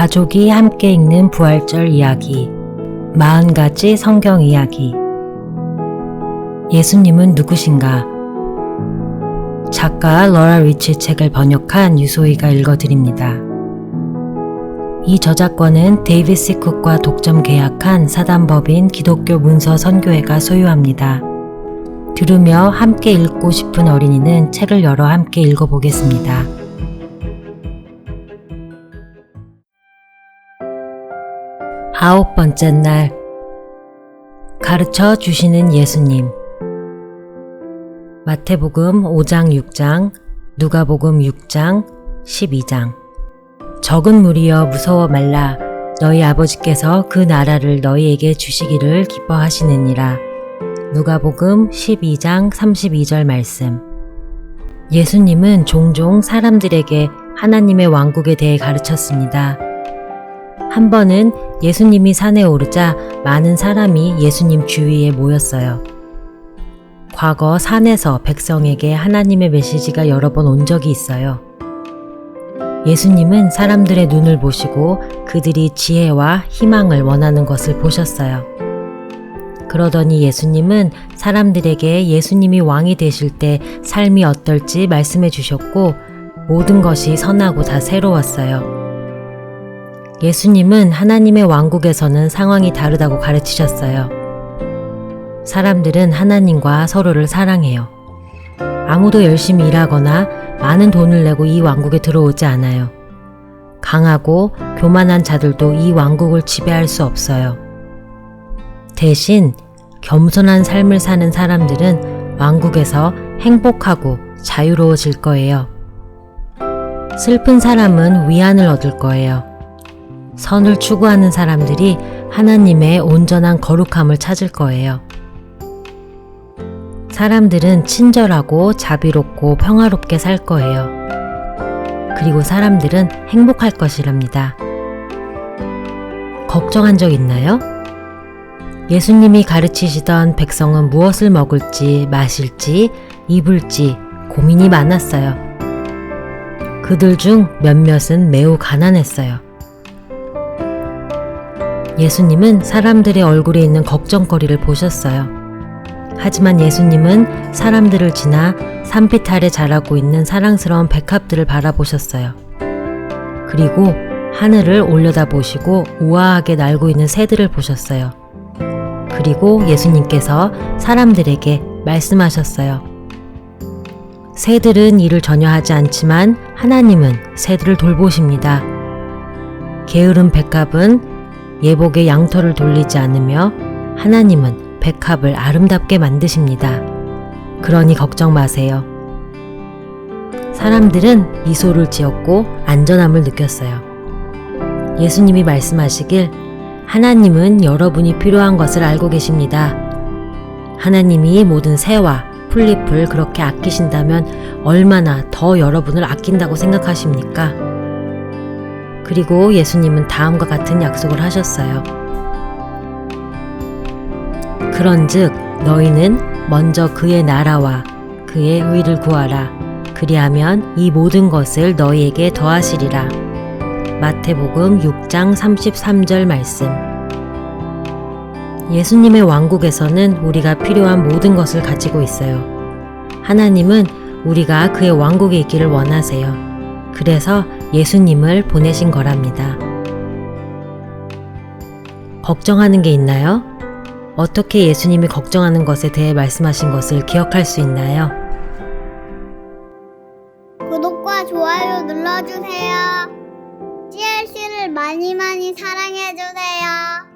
가족이 함께 읽는 부활절 이야기 40가지 성경 이야기 예수님은 누구신가? 작가 러라 리치 책을 번역한 유소희가 읽어드립니다. 이 저작권은 데이비스 쿡과 독점 계약한 사단법인 기독교 문서 선교회가 소유합니다. 들으며 함께 읽고 싶은 어린이는 책을 열어 함께 읽어보겠습니다. 아홉 번째 날 가르쳐 주시는 예수님. 마태복음 5장 6장 누가복음 6장 12장. 적은 무리여 무서워 말라. 너희 아버지께서 그 나라를 너희에게 주시기를 기뻐하시느니라. 누가복음 12장 32절 말씀. 예수님은 종종 사람들에게 하나님의 왕국에 대해 가르쳤습니다. 한 번은 예수님이 산에 오르자 많은 사람이 예수님 주위에 모였어요. 과거 산에서 백성에게 하나님의 메시지가 여러 번 온 적이 있어요. 예수님은 사람들의 눈을 보시고 그들이 지혜와 희망을 원하는 것을 보셨어요. 그러더니 예수님은 사람들에게 예수님이 왕이 되실 때 삶이 어떨지 말씀해 주셨고 모든 것이 선하고 다 새로웠어요. 예수님은 하나님의 왕국에서는 상황이 다르다고 가르치셨어요. 사람들은 하나님과 서로를 사랑해요. 아무도 열심히 일하거나 많은 돈을 내고 이 왕국에 들어오지 않아요. 강하고 교만한 자들도 이 왕국을 지배할 수 없어요. 대신 겸손한 삶을 사는 사람들은 왕국에서 행복하고 자유로워질 거예요. 슬픈 사람은 위안을 얻을 거예요. 선을 추구하는 사람들이 하나님의 온전한 거룩함을 찾을 거예요. 사람들은 친절하고 자비롭고 평화롭게 살 거예요. 그리고 사람들은 행복할 것이랍니다. 걱정한 적 있나요? 예수님이 가르치시던 백성은 무엇을 먹을지, 마실지, 입을지 고민이 많았어요. 그들 중 몇몇은 매우 가난했어요. 예수님은 사람들의 얼굴에 있는 걱정거리를 보셨어요. 하지만 예수님은 사람들을 지나 아래 자라고 있는 사랑스러운 백합들을 바라보셨어요. 그리고 하늘을 올려다 보시고 우아하게 날고 있는 새들을 보셨어요. 그리고 예수님께서 사람들에게 말씀하셨어요. 새들은 일을 전혀 하지 않지만 하나님은 새들을 돌보십니다. 게으른 백합은 예복의 양털을 돌리지 않으며 하나님은 백합을 아름답게 만드십니다. 그러니 걱정 마세요. 사람들은 미소를 지었고 안전함을 느꼈어요. 예수님이 말씀하시길 하나님은 여러분이 필요한 것을 알고 계십니다. 하나님이 모든 새와 풀잎을 그렇게 아끼신다면 얼마나 더 여러분을 아낀다고 생각하십니까? 그리고 예수님은 다음과 같은 약속을 하셨어요. 그런즉 너희는 먼저 그의 나라와 그의 의를 구하라. 그리하면 이 모든 것을 너희에게 더하시리라. 마태복음 6장 33절 말씀. 예수님의 왕국에서는 우리가 필요한 모든 것을 가지고 있어요. 하나님은 우리가 그의 왕국에 있기를 원하세요. 그래서 예수님을 보내신 거랍니다. 걱정하는 게 있나요? 어떻게 예수님이 걱정하는 것에 대해 말씀하신 것을 기억할 수 있나요? 구독과 좋아요 눌러주세요. CLC를 많이 많이 사랑해주세요.